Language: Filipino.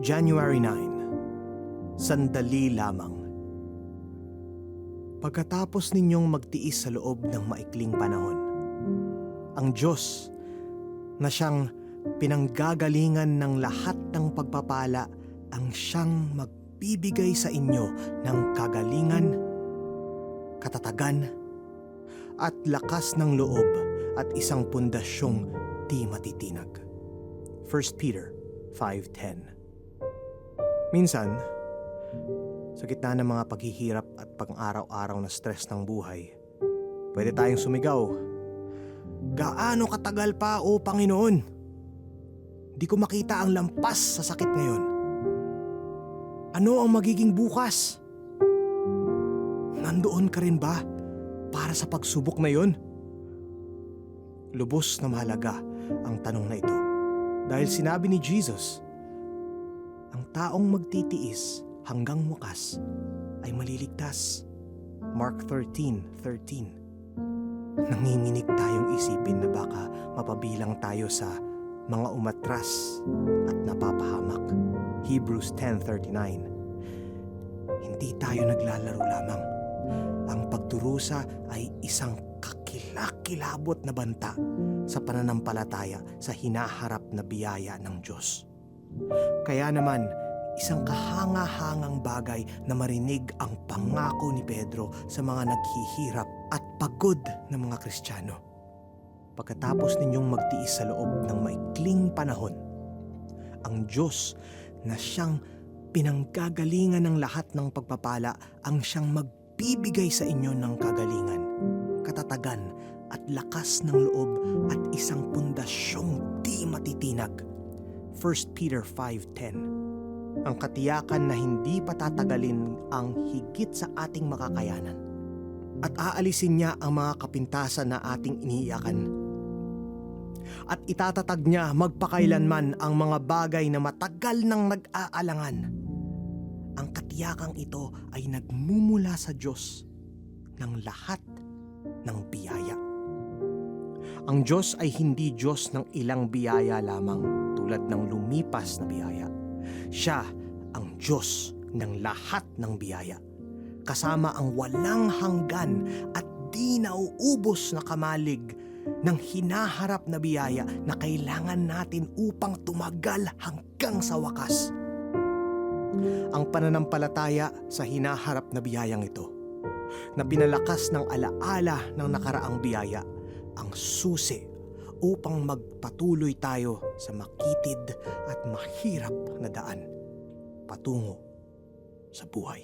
January 9 Sandali lamang. Pagkatapos ninyong magtiis sa loob ng maikling panahon, ang Diyos na siyang pinanggagalingan ng lahat ng pagpapala ang siyang magbibigay sa inyo ng kagalingan, katatagan, at lakas ng loob at isang pundasyong di matitinag. 1 Peter 5.10 Minsan, sa gitna ng mga paghihirap at pang-araw-araw na stress ng buhay, pwede tayong sumigaw, Gaano katagal pa o Panginoon? Di ko makita ang lampas sa sakit ngayon. Ano ang magiging bukas? Nandoon ka rin ba para sa pagsubok na yon? Lubos na mahalaga ang tanong na ito dahil sinabi ni Jesus, ang taong magtitiis hanggang wakas ay maliligtas. Mark 13:13. Nanginginig tayong isipin na baka mapabilang tayo sa mga umatras at napapahamak. Hebrews 10:39. Hindi tayo naglalaro lamang. Ang pagdurusa ay isang kakilakilabot na banta sa pananampalataya sa hinaharap na biyaya ng Diyos. Kaya naman, isang kahanga-hangang bagay na marinig ang pangako ni Pedro sa mga naghihirap at pagod na mga Kristiyano. Pagkatapos ninyong magtiis sa loob ng maikling panahon, ang Diyos na siyang pinanggagalingan ng lahat ng pagpapala ang siyang magbibigay sa inyo ng kagalingan, katatagan at lakas ng loob at isang pundasyong di matitinag. 1 Peter 5.10 Ang katiyakan na hindi patatagalin ang higit sa ating makakayanan at aalisin niya ang mga kapintasan na ating iniiyakan. At itatatag niya magpakailanman ang mga bagay na matagal nang nag-aalangan. Ang katiyakang ito ay nagmumula sa Diyos ng lahat ng biyaya. Ang Diyos ay hindi Diyos ng ilang biyaya lamang tulad ng lumipas na biyaya. Siya ang Diyos ng lahat ng biyaya kasama ang walang hanggan at di nauubos na kamalig ng hinaharap na biyaya na kailangan natin upang tumagal hanggang sa wakas. Ang pananampalataya sa hinaharap na biyayang ito na pinalakas ng alaala ng nakaraang biyaya ang susi upang magpatuloy tayo sa makitid at mahirap na daan patungo sa buhay.